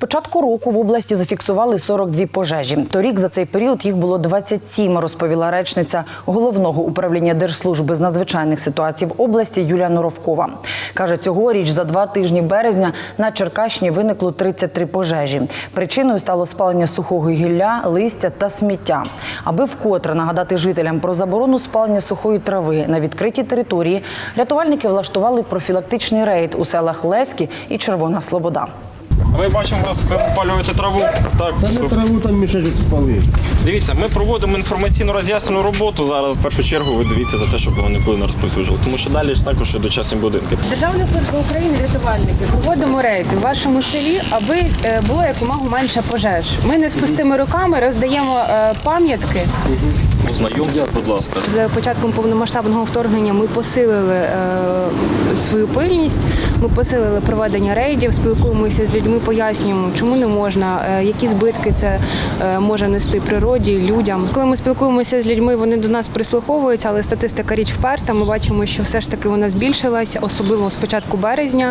початку року в області зафіксували 42 пожежі. Торік за цей період їх було 27, розповіла речниця головного управління Держслужби з надзвичайних ситуацій в області Юлія Норовкова. Каже, цьогоріч за два тижні березня на Черкащині виникло 33 пожежі. Причиною стало спалення сухого гілля, листя та сміття. Аби вкотре нагадати жителям про заборону спалення сухої трави на відкритій території, рятувальники влаштували профілактичний рейд у селах Леські і Червона Слобода. Ми бачимо, вас ви опалюєте траву. Так, Та не траву там мішечок спалив. дивіться, ми проводимо інформаційно роз'яснену роботу. Зараз в першу чергу ви дивіться за те, щоб вони ніколи не розповсюджували. Тому що далі ж також і дочасні будинки. Державна служба України рятувальники проводимо рейди в вашому селі, аби е, було якомога менше пожеж. Ми не з пустими руками роздаємо е, пам'ятки. Ознайомтесь, будь ласка. З початком повномасштабного вторгнення ми посилили е, свою пильність, ми посилили проведення рейдів, спілкуємося з людьми, пояснюємо, чому не можна, е, які збитки це е, може нести природі, людям. Коли ми спілкуємося з людьми, вони до нас прислуховуються, але статистика річ вперта. Ми бачимо, що все ж таки вона збільшилася, особливо з початку березня.